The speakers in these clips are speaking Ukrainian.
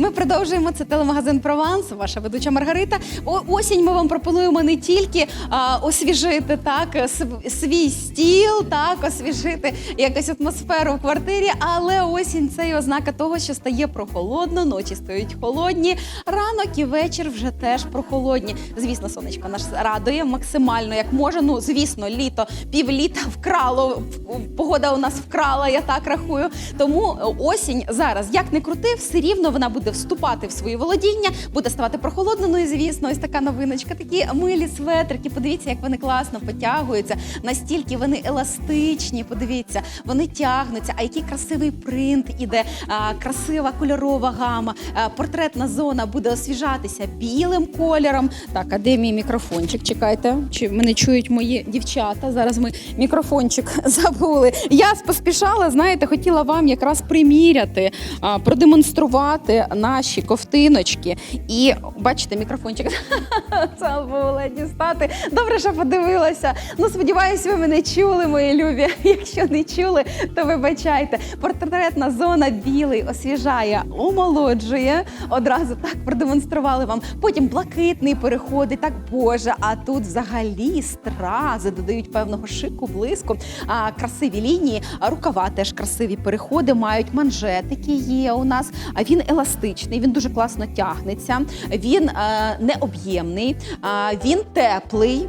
Ми продовжуємо це телемагазин Прованс. Ваша ведуча Маргарита. О, осінь ми вам пропонуємо не тільки а, освіжити так свій стіл, так освіжити якусь атмосферу в квартирі, але осінь це і ознака того, що стає прохолодно, ночі стають холодні, ранок і вечір вже теж прохолодні. Звісно, сонечко нас радує максимально, як може. Ну звісно, літо півліта вкрало. Погода у нас вкрала, я так рахую. Тому е, осінь зараз, як не крути, все рівно вона буде вступати в свої володіння, буде ставати прохолодно. І звісно, ось така новиночка. Такі милі светрики. Подивіться, як вони класно потягуються. Настільки вони еластичні. Подивіться, вони тягнуться. А який красивий принт іде, красива кольорова гама. Портретна зона буде освіжатися білим кольором. Так, а де мій мікрофончик? Чекайте, чи мене чують мої дівчата? Зараз ми мікрофончик забули. Я поспішала, знаєте, хотіла вам якраз приміряти, продемонструвати наші ковтиночки. І бачите, мікрофончик це забула дістати. Добре, що подивилася. Ну, сподіваюсь, ви мене чули, мої любі. Якщо не чули, то вибачайте. Портретна зона білий освіжає, омолоджує. Одразу так продемонстрували вам. Потім блакитний переходить, так боже. А тут взагалі стрази додають певного шику, блиску, а, красиві лінії, а рукава теж красиві переходи мають. Манжетики є у нас. А він еластичний, він дуже класно тягнеться. Він е, необ'ємний, він теплий.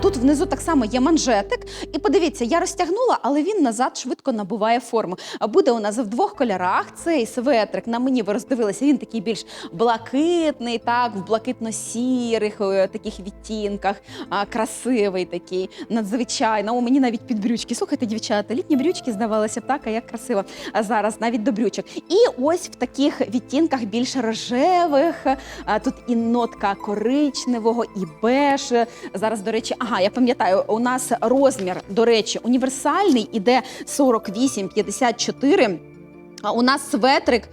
Тут внизу так само є манжетик. І подивіться, я розтягнула, але він назад швидко набуває форму. Буде у нас в двох кольорах. Цей светрик на мені ви роздивилися. Він такий більш блакитний, так, в блакитно-сірих е, таких відтінках. Красивий такий, надзвичайно. О, мені навіть під брючки. Слухайте, дівчата, літні брючки здавалося б так, а як красиво. Зараз навіть до брючок. І ось в таких відтінках більш рожевих. Тут і нотка коричневого, і беж. Зараз, до речі, ага, я пам'ятаю, у нас розмір, до речі, універсальний іде 48-54. А у нас светрик.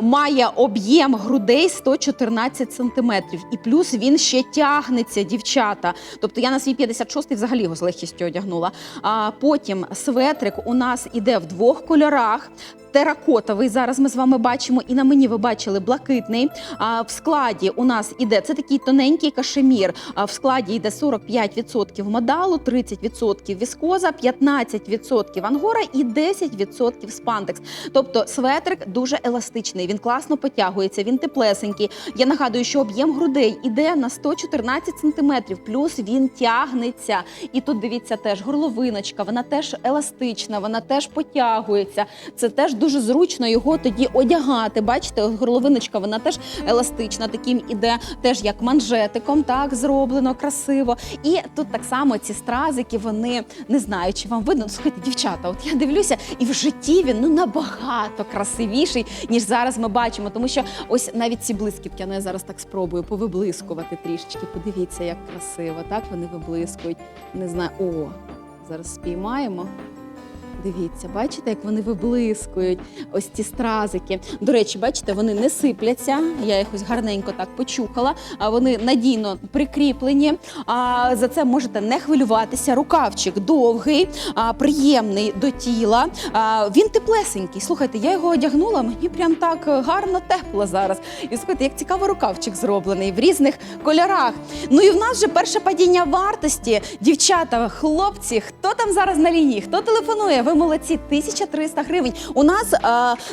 Має об'єм грудей 114 сантиметрів, і плюс він ще тягнеться, дівчата. Тобто я на свій 56-й взагалі його з легкістю одягнула. А потім светрик у нас іде в двох кольорах. Теракотовий зараз ми з вами бачимо, і на мені ви бачили блакитний. А в складі у нас іде це такий тоненький кашемір. А в складі йде 45% модалу, 30% віскоза, 15% ангора і 10% спандекс. Тобто светрик дуже еластичний, він класно потягується, він теплесенький. Я нагадую, що об'єм грудей іде на 114 см, плюс він тягнеться. І тут дивіться теж горловиночка, вона теж еластична, вона теж потягується. Це теж дуже зручно його тоді одягати. Бачите, горловиночка, вона теж еластична, таким іде теж як манжетиком, так зроблено красиво. І тут так само ці стразики, вони не знаю, чи вам видно. Ну, Слухайте, дівчата, от я дивлюся, і в житті він ну набагато красивіший, ніж зараз ми бачимо. Тому що ось навіть ці блискітки, ну я зараз так спробую повиблискувати трішечки. Подивіться, як красиво, так вони виблискують. Не знаю, о, зараз спіймаємо. Дивіться, бачите, як вони виблискують, ось ці стразики. До речі, бачите, вони не сипляться. Я їх ось гарненько так почухала, а вони надійно прикріплені. А за це можете не хвилюватися. Рукавчик довгий, а, приємний до тіла. А, він теплесенький. Слухайте, я його одягнула, мені прям так гарно тепло зараз. І слухайте, як цікаво рукавчик зроблений в різних кольорах. Ну і в нас вже перше падіння вартості. Дівчата, хлопці, хто там зараз на лінії? Хто телефонує? Ви молодці, 1300 гривень. У нас е,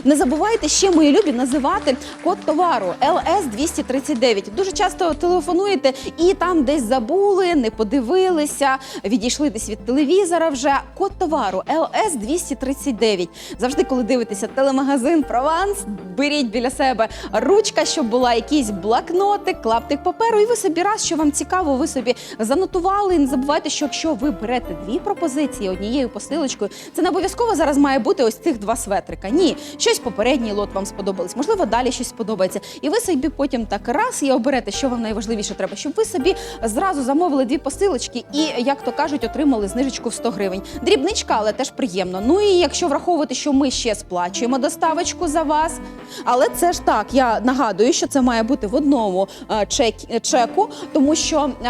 не забувайте ще, мої любі, називати код товару ЛС 239. Дуже часто телефонуєте і там десь забули, не подивилися, відійшли десь від телевізора. Вже код товару ЛС 239. Завжди, коли дивитеся телемагазин Прованс, беріть біля себе ручка, щоб була якийсь блокнотик, клаптик паперу, і ви собі раз, що вам цікаво, ви собі занотували. І не забувайте, що якщо ви берете дві пропозиції однією посилочкою, це не обов'язково зараз має бути ось цих два светрика. Ні, щось попередній лот вам сподобалось, можливо, далі щось сподобається. І ви собі потім так раз і оберете, що вам найважливіше треба, щоб ви собі зразу замовили дві посилочки і, як то кажуть, отримали знижечку в 100 гривень. Дрібничка, але теж приємно. Ну і якщо враховувати, що ми ще сплачуємо доставочку за вас, Але це ж так, я нагадую, що це має бути в одному е, чек, чеку, тому що е,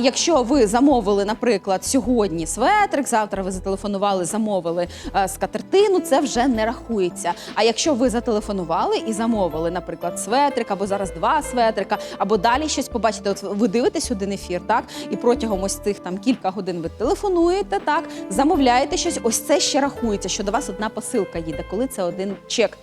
якщо ви замовили, наприклад, сьогодні светрик, завтра ви зателефонували, замовили е, скатертину, це вже не рахується. А якщо ви зателефонували і замовили, наприклад, светрик, або зараз два светрика, або далі щось побачите, от ви дивитесь один ефір, так і протягом ось цих там кілька годин ви телефонуєте, так замовляєте щось. Ось це ще рахується, що до вас одна посилка їде, коли це один чек.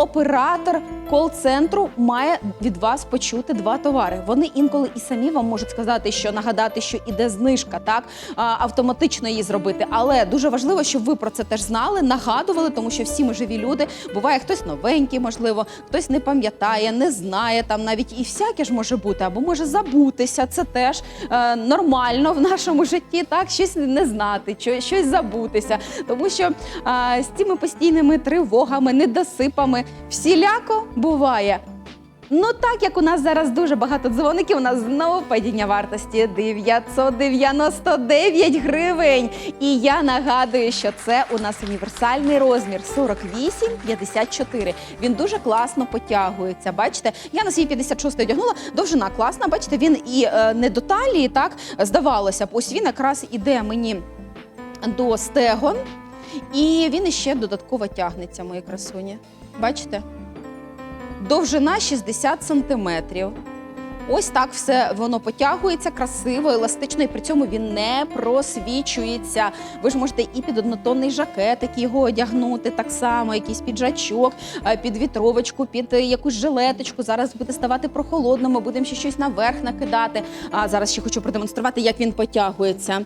Оператор кол-центру має від вас почути два товари. Вони інколи і самі вам можуть сказати, що нагадати, що іде знижка, так автоматично її зробити. Але дуже важливо, щоб ви про це теж знали, нагадували, тому що всі ми живі люди. Буває хтось новенький, можливо, хтось не пам'ятає, не знає там навіть і всяке ж може бути, або може забутися. Це теж е, нормально в нашому житті. Так, щось не знати, що- щось забутися, тому що е, з цими постійними тривогами, недосипами всіляко буває. Ну так як у нас зараз дуже багато дзвоників, у нас знову падіння вартості 999 гривень. І я нагадую, що це у нас універсальний розмір 48-54. Він дуже класно потягується. Бачите, я на свій 56 одягнула. Довжина класна. Бачите, він і е, не до талії, так здавалося б. Ось він якраз іде мені до стегон, і він іще додатково тягнеться, мої красуні. Бачите? Довжина 60 сантиметрів. Ось так все воно потягується красиво, еластично, і при цьому він не просвічується. Ви ж можете і під однотонний жакетик його одягнути, так само, якийсь піджачок, е, під вітровочку, під е, якусь жилеточку. Зараз буде ставати прохолодно, ми будемо ще щось наверх накидати. А зараз ще хочу продемонструвати, як він потягується.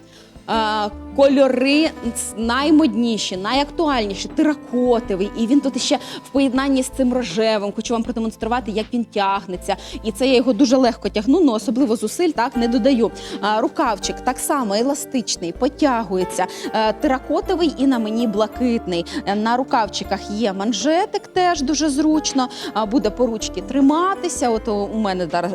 Е, Кольори наймодніші, найактуальніші, теракотовий. І він тут ще в поєднанні з цим рожевим. Хочу вам продемонструвати, як він тягнеться. І це я його дуже легко тягну, але особливо зусиль так не додаю. А, рукавчик так само еластичний, потягується. Е, теракотовий і на мені блакитний. Е, На рукавчиках є манжетик, теж дуже зручно. Буде по ручки триматися. От у мене зараз.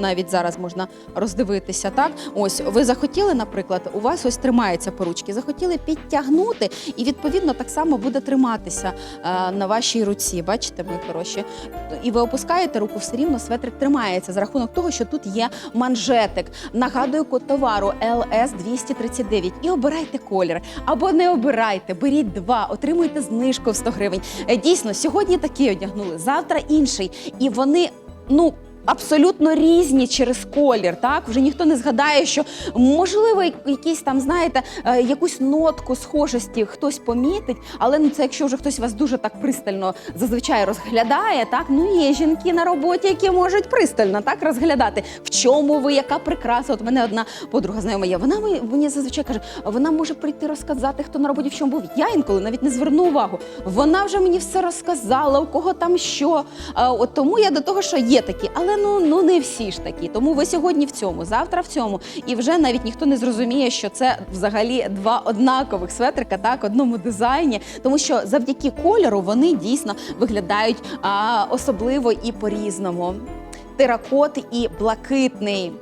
Навіть зараз можна роздивитися, так ось ви захотіли, наприклад, у вас ось тримається по ручки, захотіли підтягнути, і відповідно так само буде триматися е, на вашій руці. Бачите, мої хороші, і ви опускаєте руку, все рівно светрик тримається за рахунок того, що тут є манжетик. Нагадую код товару LS 239 і обирайте колір або не обирайте, беріть два, отримуйте знижку в 100 гривень. Е, Дійсно, сьогодні такий одягнули, завтра інший, і вони ну. Абсолютно різні через колір, так вже ніхто не згадає, що можливо якісь там, знаєте, е, якусь нотку схожості хтось помітить, але ну це якщо вже хтось вас дуже так пристально зазвичай розглядає, так ну є жінки на роботі, які можуть пристально так розглядати, в чому ви, яка прикраса. От мене одна подруга знайома є. Вона мені- зазвичай каже, вона може прийти розказати, хто на роботі в чому був. Я інколи навіть не зверну увагу. Вона вже мені все розказала, у кого там що. От тому я до того, що є такі, але ну, ну не всі ж такі. Тому ви сьогодні в цьому, завтра в цьому. І вже навіть ніхто не зрозуміє, що це взагалі два однакових светрика, так, одному дизайні, тому що завдяки кольору вони дійсно виглядають а, особливо і по-різному. Теракот і блакитний,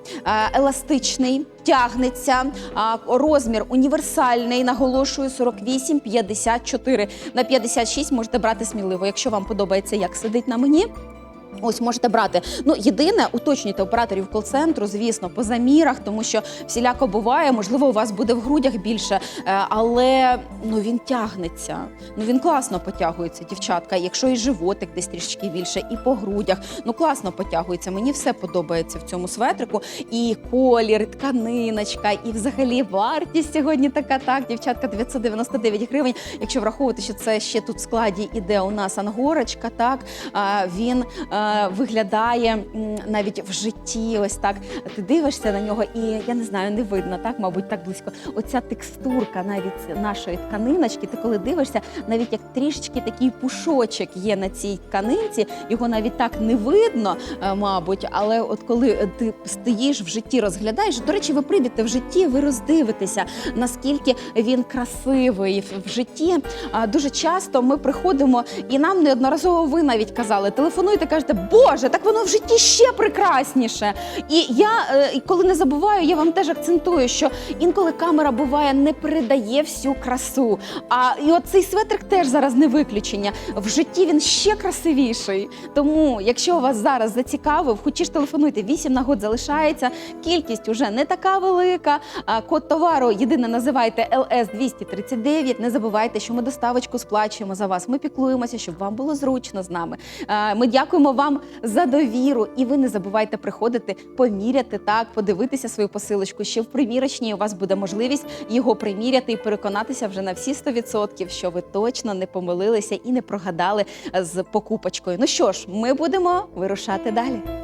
еластичний, тягнеться. а, Розмір універсальний, наголошую 48-54. На 56 можете брати сміливо, якщо вам подобається, як сидить на мені. Ось можете брати. Ну єдине, уточнюйте операторів кол-центру, звісно, по замірах, тому що всіляко буває. Можливо, у вас буде в грудях більше, е, але ну він тягнеться. Ну він класно потягується, дівчатка. Якщо і животик десь трішки більше, і по грудях. Ну класно потягується. Мені все подобається в цьому светрику. І колір, і тканиночка, і взагалі вартість сьогодні така. Так, дівчатка, 999 гривень. Якщо враховувати, що це ще тут в складі іде у нас ангорочка, так він е, виглядає навіть в житті. Ось так. Ти дивишся на нього, і я не знаю, не видно, так, мабуть, так близько. Оця текстурка навіть нашої тканиночки. Ти коли дивишся, навіть як трішечки такий пушочок є на цій тканинці, його навіть так не видно, е, мабуть. Але от коли ти стоїш в житті, розглядаєш, до речі, ви прийдете в житті, ви роздивитеся, наскільки він красивий в- в житті. Дуже часто ми приходимо, і нам неодноразово ви навіть казали, телефонуйте, кажете, думаєте, боже, так воно в житті ще прекрасніше. І я е, коли не забуваю, я вам теж акцентую, що інколи камера буває не передає всю красу. А і от цей светрик теж зараз не виключення. В житті він ще красивіший. Тому, якщо вас зараз зацікавив, хочеш телефонуйте, 8 нагод залишається. Кількість уже не така велика. Код товару єдине називайте LS 239. Не забувайте, що ми доставочку сплачуємо за вас. Ми піклуємося, щоб вам було зручно з нами. Ми дякуємо вам за довіру, і ви не забувайте приходити, поміряти так, подивитися свою посилочку. Ще в примірочній у вас буде можливість його приміряти і переконатися вже на всі 100%, що ви точно не помилилися і не прогадали з покупочкою. Ну що ж, ми будемо вирушати далі.